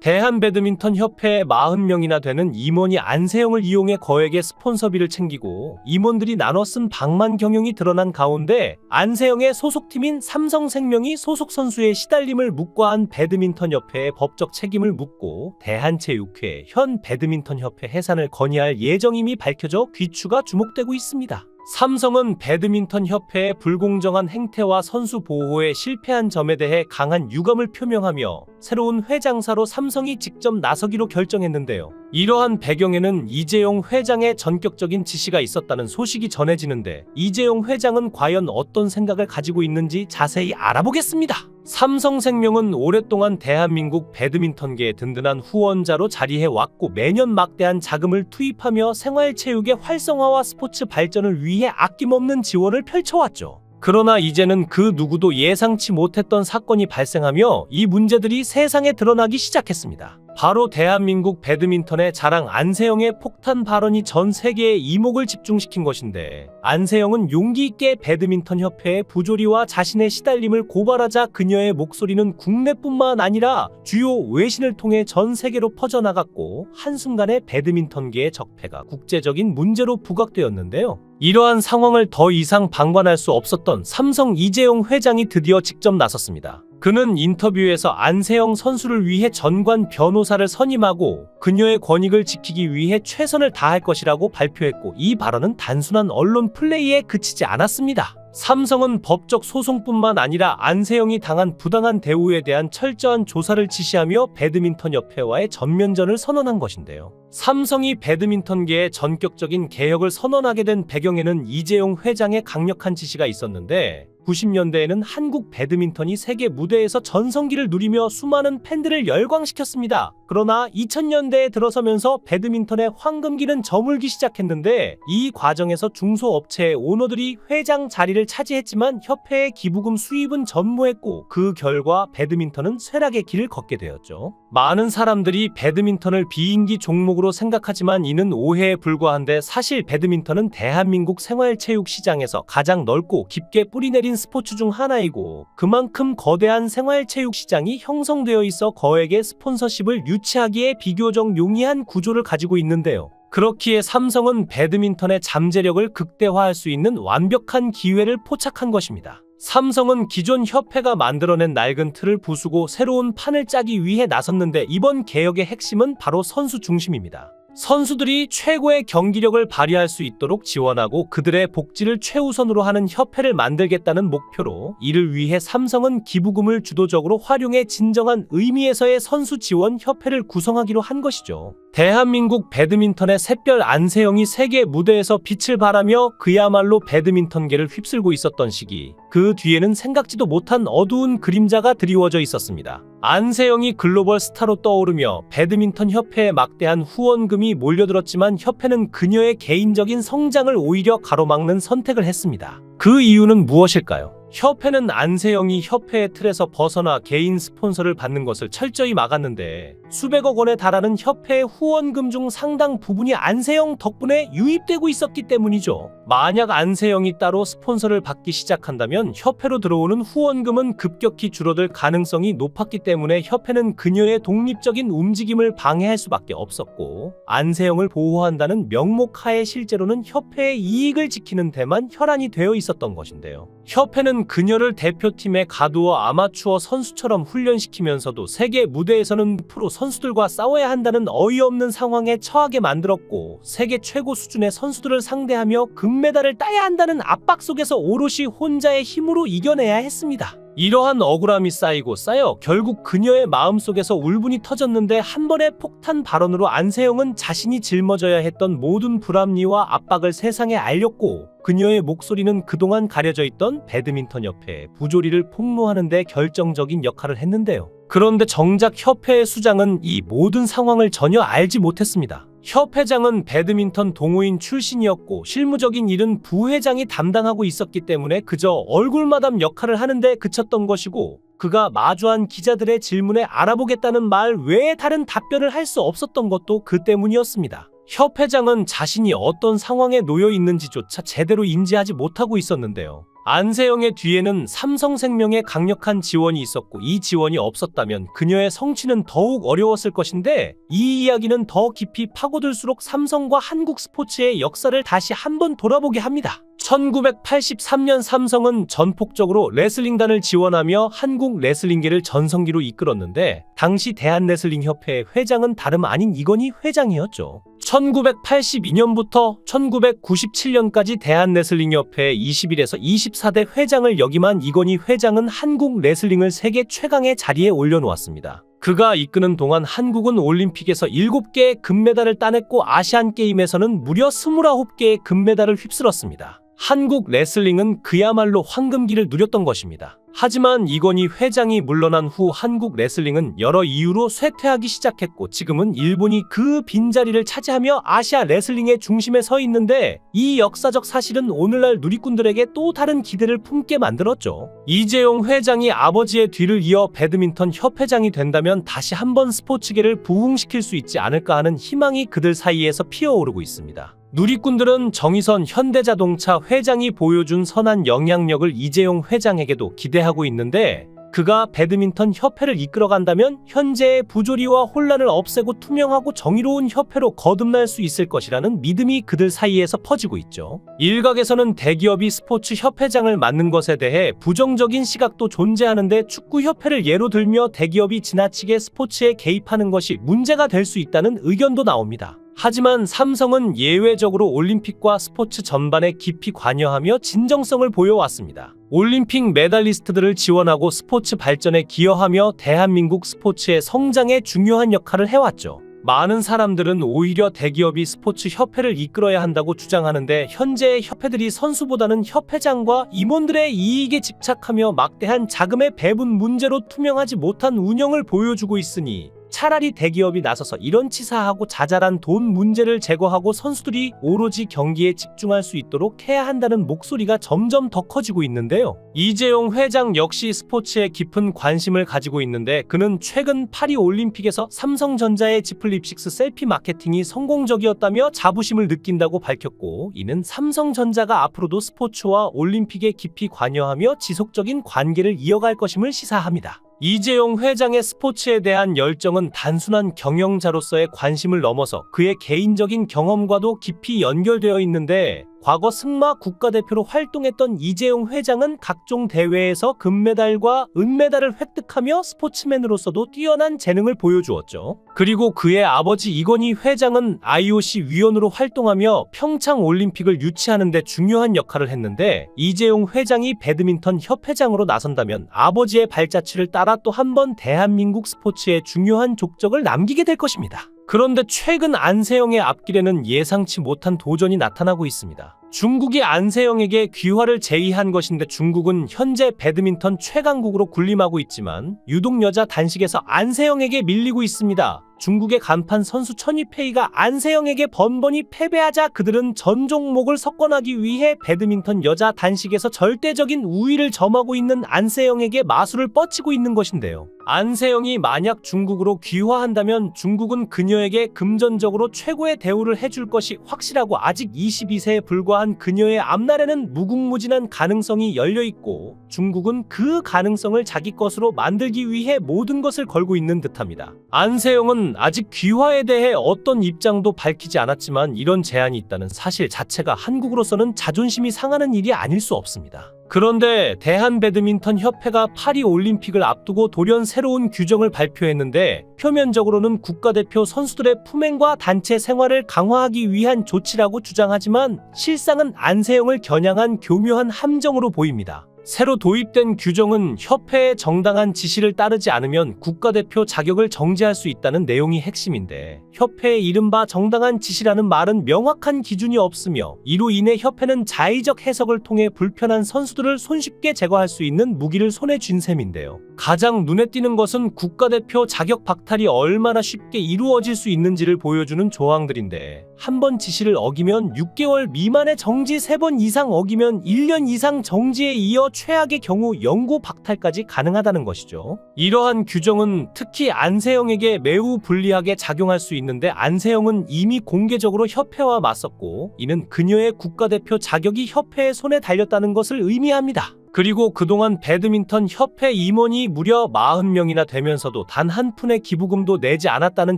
대한 배드민턴 협회에 40명이나 되는 임원이 안세영을 이용해 거액의 스폰서비를 챙기고 임원들이 나눠 쓴 방만 경영이 드러난 가운데 안세영의 소속팀인 삼성생명이 소속 선수의 시달림을 묵과한 배드민턴 협회에 법적 책임을 묻고 대한체육회 현 배드민턴 협회 해산을 건의할 예정임이 밝혀져 귀추가 주목되고 있습니다. 삼성은 배드민턴 협회의 불공정한 행태와 선수 보호에 실패한 점에 대해 강한 유감을 표명하며 새로운 회장사로 삼성이 직접 나서기로 결정했는데요. 이러한 배경에는 이재용 회장의 전격적인 지시가 있었다는 소식이 전해지는데 이재용 회장은 과연 어떤 생각을 가지고 있는지 자세히 알아보겠습니다. 삼성생명은 오랫동안 대한민국 배드민턴계의 든든한 후원자로 자리해 왔고 매년 막대한 자금을 투입하며 생활체육의 활성화와 스포츠 발전을 위해 아낌없는 지원을 펼쳐왔죠. 그러나 이제는 그 누구도 예상치 못했던 사건이 발생하며 이 문제들이 세상에 드러나기 시작했습니다. 바로 대한민국 배드민턴의 자랑 안세영의 폭탄 발언이 전 세계의 이목을 집중시킨 것인데 안세영은 용기 있게 배드민턴 협회의 부조리와 자신의 시달림을 고발하자 그녀의 목소리는 국내뿐만 아니라 주요 외신을 통해 전 세계로 퍼져나갔고 한순간에 배드민턴계의 적폐가 국제적인 문제로 부각되었는데요. 이러한 상황을 더 이상 방관할 수 없었던 삼성 이재용 회장이 드디어 직접 나섰습니다. 그는 인터뷰에서 안세영 선수를 위해 전관 변호사를 선임하고 그녀의 권익을 지키기 위해 최선을 다할 것이라고 발표했고 이 발언은 단순한 언론 플레이에 그치지 않았습니다. 삼성은 법적 소송뿐만 아니라 안세영이 당한 부당한 대우에 대한 철저한 조사를 지시하며 배드민턴 협회와의 전면전을 선언한 것인데요. 삼성이 배드민턴계의 전격적인 개혁을 선언하게 된 배경에는 이재용 회장의 강력한 지시가 있었는데 90년대에는 한국 배드민턴이 세계 무대에서 전성기를 누리며 수많은 팬들을 열광시켰습니다. 그러나 2000년대에 들어서면서 배드민턴의 황금기는 저물기 시작했는데 이 과정에서 중소업체의 오너들이 회장 자리를 차지했지만 협회의 기부금 수입은 전무했고 그 결과 배드민턴은 쇠락의 길을 걷게 되었죠. 많은 사람들이 배드민턴을 비인기 종목으로 생각하지만 이는 오해에 불과한데 사실 배드민턴은 대한민국 생활체육 시장에서 가장 넓고 깊게 뿌리내린 스포츠 중 하나이고 그만큼 거대한 생활체육 시장이 형성되어 있어 거액의 스폰서십을 유치하기에 비교적 용이한 구조를 가지고 있는데요. 그렇기에 삼성은 배드민턴의 잠재력을 극대화할 수 있는 완벽한 기회를 포착한 것입니다. 삼성은 기존 협회가 만들어낸 낡은 틀을 부수고 새로운 판을 짜기 위해 나섰는데 이번 개혁의 핵심은 바로 선수 중심입니다. 선수들이 최고의 경기력을 발휘할 수 있도록 지원하고 그들의 복지를 최우선으로 하는 협회를 만들겠다는 목표로 이를 위해 삼성은 기부금을 주도적으로 활용해 진정한 의미에서의 선수 지원 협회를 구성하기로 한 것이죠. 대한민국 배드민턴의 샛별 안세영이 세계 무대에서 빛을 발하며 그야말로 배드민턴계를 휩쓸고 있었던 시기. 그 뒤에는 생각지도 못한 어두운 그림자가 드리워져 있었습니다. 안세영이 글로벌 스타로 떠오르며 배드민턴 협회에 막대한 후원금이 몰려들었지만 협회는 그녀의 개인적인 성장을 오히려 가로막는 선택을 했습니다. 그 이유는 무엇일까요? 협회는 안세영이 협회의 틀에서 벗어나 개인 스폰서를 받는 것을 철저히 막았는데 수백억 원에 달하는 협회의 후원금 중 상당 부분이 안세영 덕분에 유입되고 있었기 때문이죠. 만약 안세영이 따로 스폰서를 받기 시작한다면 협회로 들어오는 후원금은 급격히 줄어들 가능성이 높았기 때문에 협회는 그녀의 독립적인 움직임을 방해할 수밖에 없었고 안세영을 보호한다는 명목하에 실제로는 협회의 이익을 지키는 데만 혈안이 되어 있었던 것인데요. 협회는 그녀를 대표팀에 가두어 아마추어 선수처럼 훈련시키면서도 세계 무대에서는 프로 선수들과 싸워야 한다는 어이없는 상황에 처하게 만들었고 세계 최고 수준의 선수들을 상대하며 금메달을 따야 한다는 압박 속에서 오롯이 혼자의 힘으로 이겨내야 했습니다. 이러한 억울함이 쌓이고 쌓여 결국 그녀의 마음속에서 울분이 터졌는데 한 번의 폭탄 발언으로 안세영은 자신이 짊어져야 했던 모든 불합리와 압박을 세상에 알렸고 그녀의 목소리는 그동안 가려져 있던 배드민턴 협회의 부조리를 폭로하는 데 결정적인 역할을 했는데요. 그런데 정작 협회의 수장은 이 모든 상황을 전혀 알지 못했습니다. 협회장은 배드민턴 동호인 출신이었고 실무적인 일은 부회장이 담당하고 있었기 때문에 그저 얼굴마담 역할을 하는데 그쳤던 것이고 그가 마주한 기자들의 질문에 알아보겠다는 말 외에 다른 답변을 할 수 없었던 것도 그 때문이었습니다. 협회장은 자신이 어떤 상황에 놓여 있는지조차 제대로 인지하지 못하고 있었는데요. 안세영의 뒤에는 삼성생명의 강력한 지원이 있었고 이 지원이 없었다면 그녀의 성취는 더욱 어려웠을 것인데 이 이야기는 더 깊이 파고들수록 삼성과 한국 스포츠의 역사를 다시 한번 돌아보게 합니다. 1983년 삼성은 전폭적으로 레슬링단을 지원하며 한국 레슬링계를 전성기로 이끌었는데 당시 대한레슬링협회 회장은 다름 아닌 이건희 회장이었죠. 1982년부터 1997년까지 대한레슬링협회 21에서 24대 회장을 역임한 이건희 회장은 한국 레슬링을 세계 최강의 자리에 올려놓았습니다. 그가 이끄는 동안 한국은 올림픽에서 7개의 금메달을 따냈고 아시안게임에서는 무려 29개의 금메달을 휩쓸었습니다. 한국 레슬링은 그야말로 황금기를 누렸던 것입니다. 하지만 이건희 회장이 물러난 후 한국 레슬링은 여러 이유로 쇠퇴하기 시작했고 지금은 일본이 그 빈자리를 차지하며 아시아 레슬링의 중심에 서 있는데 이 역사적 사실은 오늘날 누리꾼들에게 또 다른 기대를 품게 만들었죠. 이재용 회장이 아버지의 뒤를 이어 배드민턴 협회장이 된다면 다시 한번 스포츠계를 부흥시킬 수 있지 않을까 하는 희망이 그들 사이에서 피어오르고 있습니다. 누리꾼들은 정의선 현대자동차 회장이 보여준 선한 영향력을 이재용 회장에게도 기대하고 있는데 그가 배드민턴 협회를 이끌어간다면 현재의 부조리와 혼란을 없애고 투명하고 정의로운 협회로 거듭날 수 있을 것이라는 믿음이 그들 사이에서 퍼지고 있죠. 일각에서는 대기업이 스포츠 협회장을 맡는 것에 대해 부정적인 시각도 존재하는데 축구협회를 예로 들며 대기업이 지나치게 스포츠에 개입하는 것이 문제가 될 수 있다는 의견도 나옵니다. 하지만 삼성은 예외적으로 올림픽과 스포츠 전반에 깊이 관여하며 진정성을 보여왔습니다. 올림픽 메달리스트들을 지원하고 스포츠 발전에 기여하며 대한민국 스포츠의 성장에 중요한 역할을 해왔죠. 많은 사람들은 오히려 대기업이 스포츠 협회를 이끌어야 한다고 주장하는데 현재의 협회들이 선수보다는 협회장과 임원들의 이익에 집착하며 막대한 자금의 배분 문제로 투명하지 못한 운영을 보여주고 있으니 차라리 대기업이 나서서 이런 치사하고 자잘한 돈 문제를 제거하고 선수들이 오로지 경기에 집중할 수 있도록 해야 한다는 목소리가 점점 더 커지고 있는데요. 이재용 회장 역시 스포츠에 깊은 관심을 가지고 있는데 그는 최근 파리 올림픽에서 삼성전자의 지플립식스 셀피 마케팅이 성공적이었다며 자부심을 느낀다고 밝혔고 이는 삼성전자가 앞으로도 스포츠와 올림픽에 깊이 관여하며 지속적인 관계를 이어갈 것임을 시사합니다. 이재용 회장의 스포츠에 대한 열정은 단순한 경영자로서의 관심을 넘어서 그의 개인적인 경험과도 깊이 연결되어 있는데 과거 승마 국가대표로 활동했던 이재용 회장은 각종 대회에서 금메달과 은메달을 획득하며 스포츠맨으로서도 뛰어난 재능을 보여주었죠. 그리고 그의 아버지 이건희 회장은 IOC 위원으로 활동하며 평창 올림픽을 유치하는 데 중요한 역할을 했는데 이재용 회장이 배드민턴 협회장으로 나선다면 아버지의 발자취를 따라 또 한 번 대한민국 스포츠에 중요한 족적을 남기게 될 것입니다. 그런데 최근 안세영의 앞길에는 예상치 못한 도전이 나타나고 있습니다. 중국이 안세영에게 귀화를 제의한 것인데 중국은 현재 배드민턴 최강국으로 군림하고 있지만 유독 여자 단식에서 안세영에게 밀리고 있습니다. 중국의 간판 선수 천이페이가 안세영에게 번번이 패배하자 그들은 전 종목을 석권하기 위해 배드민턴 여자 단식에서 절대적인 우위를 점하고 있는 안세영에게 마술을 뻗치고 있는 것인데요. 안세영이 만약 중국으로 귀화한다면 중국은 그녀에게 금전적으로 최고의 대우를 해줄 것이 확실하고 아직 22세에 불과 한 그녀의 앞날에는 무궁무진한 가능성이 열려 있고 중국은 그 가능성을 자기 것으로 만들기 위해 모든 것을 걸고 있는 듯합니다. 안세영은 아직 귀화에 대해 어떤 입장도 밝히지 않았지만 이런 제안이 있다는 사실 자체가 한국으로서는 자존심이 상하는 일이 아닐 수 없습니다. 그런데 대한 배드민턴 협회가 파리 올림픽을 앞두고 돌연 새로운 규정을 발표했는데 표면적으로는 국가대표 선수들의 품행과 단체 생활을 강화하기 위한 조치라고 주장하지만 실상은 안세영을 겨냥한 교묘한 함정으로 보입니다. 새로 도입된 규정은 협회의 정당한 지시를 따르지 않으면 국가대표 자격을 정지할 수 있다는 내용이 핵심인데 협회의 이른바 정당한 지시라는 말은 명확한 기준이 없으며 이로 인해 협회는 자의적 해석을 통해 불편한 선수들을 손쉽게 제거할 수 있는 무기를 손에 쥔 셈인데요. 가장 눈에 띄는 것은 국가대표 자격 박탈이 얼마나 쉽게 이루어질 수 있는지를 보여주는 조항들인데 한 번 지시를 어기면 6개월 미만의 정지, 3번 이상 어기면 1년 이상 정지에 이어 최악의 경우 영구 박탈까지 가능하다는 것이죠. 이러한 규정은 특히 안세영에게 매우 불리하게 작용할 수 있는데 안세영은 이미 공개적으로 협회와 맞섰고 이는 그녀의 국가대표 자격이 협회의 손에 달렸다는 것을 의미합니다. 그리고 그동안 배드민턴 협회 임원이 무려 40명이나 되면서도 단 한 푼의 기부금도 내지 않았다는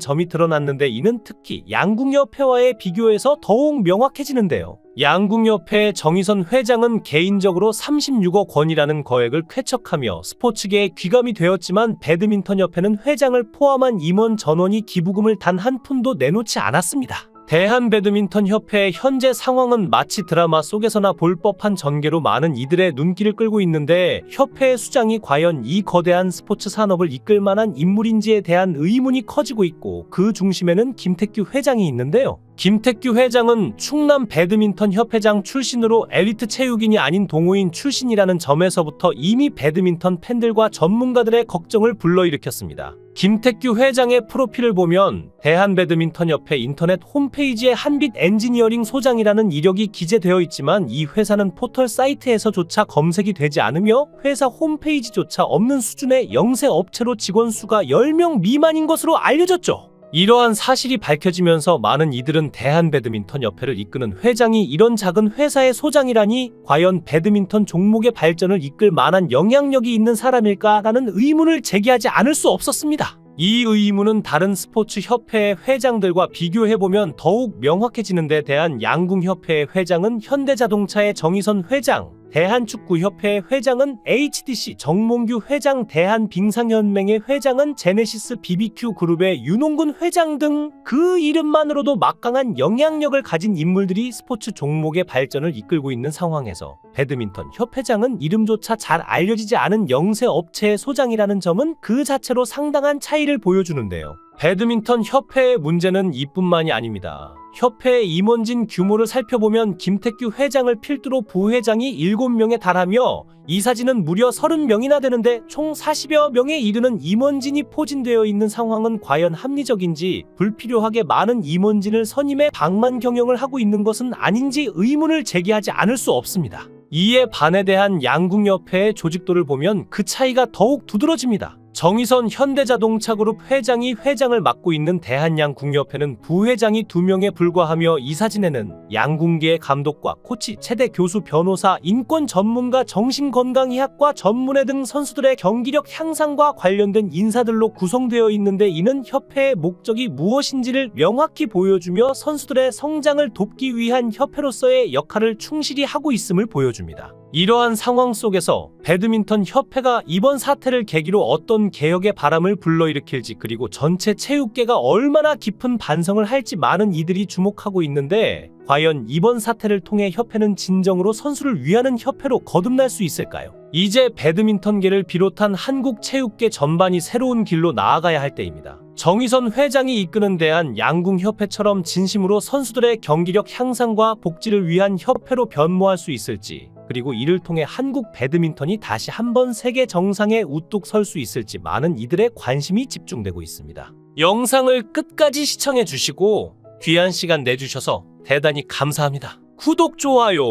점이 드러났는데 이는 특히 양궁협회와의 비교해서 더욱 명확해지는데요. 양궁협회 정의선 회장은 개인적으로 36억 원이라는 거액을 쾌척하며 스포츠계에 귀감이 되었지만 배드민턴협회는 회장을 포함한 임원 전원이 기부금을 단 한 푼도 내놓지 않았습니다. 대한 배드민턴 협회의 현재 상황은 마치 드라마 속에서나 볼 법한 전개로 많은 이들의 눈길을 끌고 있는데 협회의 수장이 과연 이 거대한 스포츠 산업을 이끌 만한 인물인지에 대한 의문이 커지고 있고 그 중심에는 김택규 회장이 있는데요. 김택규 회장은 충남 배드민턴 협회장 출신으로 엘리트 체육인이 아닌 동호인 출신이라는 점에서부터 이미 배드민턴 팬들과 전문가들의 걱정을 불러일으켰습니다. 김택규 회장의 프로필을 보면 대한배드민턴협회 인터넷 홈페이지에 한빛 엔지니어링 소장이라는 이력이 기재되어 있지만 이 회사는 포털 사이트에서조차 검색이 되지 않으며 회사 홈페이지조차 없는 수준의 영세 업체로 직원 수가 10명 미만인 것으로 알려졌죠. 이러한 사실이 밝혀지면서 많은 이들은 대한 배드민턴 협회를 이끄는 회장이 이런 작은 회사의 소장이라니 과연 배드민턴 종목의 발전을 이끌 만한 영향력이 있는 사람일까라는 의문을 제기하지 않을 수 없었습니다. 이 의문은 다른 스포츠 협회의 회장들과 비교해보면 더욱 명확해지는 데 대한 양궁협회의 회장은 현대자동차의 정의선 회장, 대한축구협회의 회장은 HDC 정몽규 회장, 대한빙상연맹의 회장은 제네시스 BBQ 그룹의 윤홍근 회장 등 그 이름만으로도 막강한 영향력을 가진 인물들이 스포츠 종목의 발전을 이끌고 있는 상황에서 배드민턴 협회장은 이름조차 잘 알려지지 않은 영세 업체의 소장이라는 점은 그 자체로 상당한 차이를 보여주는데요. 배드민턴 협회의 문제는 이뿐만이 아닙니다. 협회의 임원진 규모를 살펴보면 김택규 회장을 필두로 부회장이 7명에 달하며 이 사진은 무려 30명이나 되는데 총 40여 명에 이르는 임원진이 포진되어 있는 상황은 과연 합리적인지 불필요하게 많은 임원진을 선임해 방만 경영을 하고 있는 것은 아닌지 의문을 제기하지 않을 수 없습니다. 이에 반에 대한 양궁협회의 조직도를 보면 그 차이가 더욱 두드러집니다. 정의선 현대자동차그룹 회장이 회장을 맡고 있는 대한양궁협회는 부회장이 2명에 불과하며 이 사진에는 양궁계의 감독과 코치, 체대 교수, 변호사, 인권 전문가, 정신건강의학과 전문의 등 선수들의 경기력 향상과 관련된 인사들로 구성되어 있는데 이는 협회의 목적이 무엇인지를 명확히 보여주며 선수들의 성장을 돕기 위한 협회로서의 역할을 충실히 하고 있음을 보여줍니다. 이러한 상황 속에서 배드민턴 협회가 이번 사태를 계기로 어떤 개혁의 바람을 불러일으킬지 그리고 전체 체육계가 얼마나 깊은 반성을 할지 많은 이들이 주목하고 있는데 과연 이번 사태를 통해 협회는 진정으로 선수를 위하는 협회로 거듭날 수 있을까요? 이제 배드민턴계를 비롯한 한국 체육계 전반이 새로운 길로 나아가야 할 때입니다. 정의선 회장이 이끄는 대한 양궁협회처럼 진심으로 선수들의 경기력 향상과 복지를 위한 협회로 변모할 수 있을지 그리고 이를 통해 한국 배드민턴이 다시 한번 세계 정상에 우뚝 설 수 있을지 많은 이들의 관심이 집중되고 있습니다. 영상을 끝까지 시청해 주시고 귀한 시간 내주셔서 대단히 감사합니다. 구독, 좋아요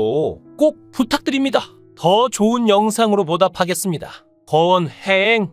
꼭 부탁드립니다. 더 좋은 영상으로 보답하겠습니다. 거원 해행